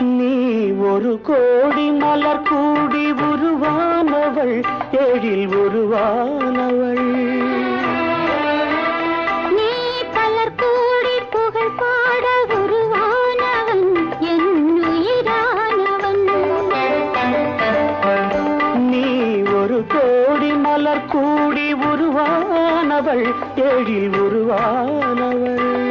நீ ஒரு கோடி மலர் கூடி உருவானவள் எழில் உருவானவள். நீ பலர் கூடி புகழ் பாட உருவானவன் என் உயிரானவன். நீ ஒரு கோடி மலர் கூடி உருவானவள் எழில் உருவானவள்.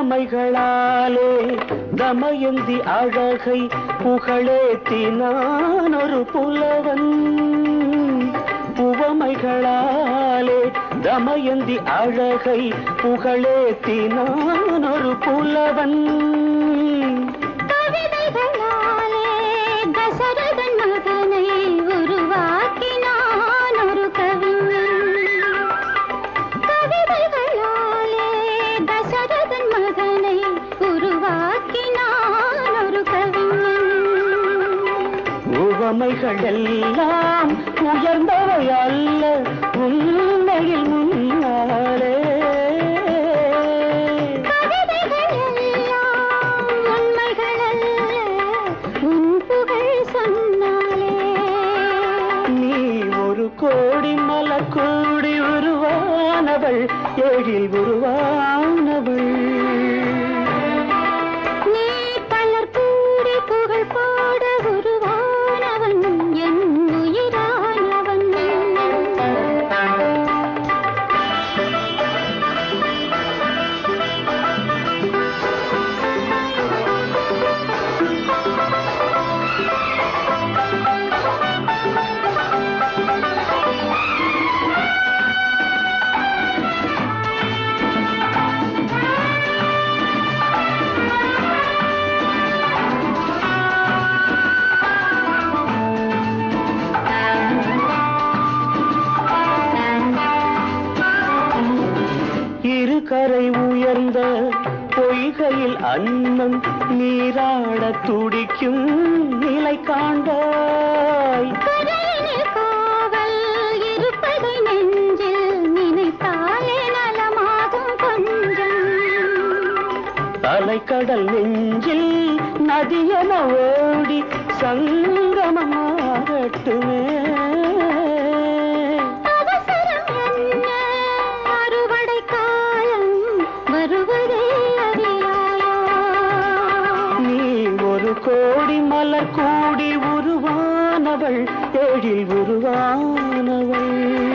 உவமைகளாலே தமயந்தி அழகை புகழேத்தினான் ஒரு புலவன். புவமைகளாலே தமயந்தி அழகை புகழேத்தினான் ஒரு புலவன். உவமைகள் உயர்ந்தவை அல்ல உண்மையில் முன்னாலே கோடி மலர் கூடி உருவானவள் எழில் உருவானவள் இரு கரை உயர்ந்த பொய்கையில் அன்னம் நீராட துடிக்கும் நிலை காண்பாய். அலைக்கடல் நெஞ்சில் நதியென ஓடி சங்கமமாகட்டுமே. கோடி மலர் கூடி உருவானவள் எழில் உருவானவள்.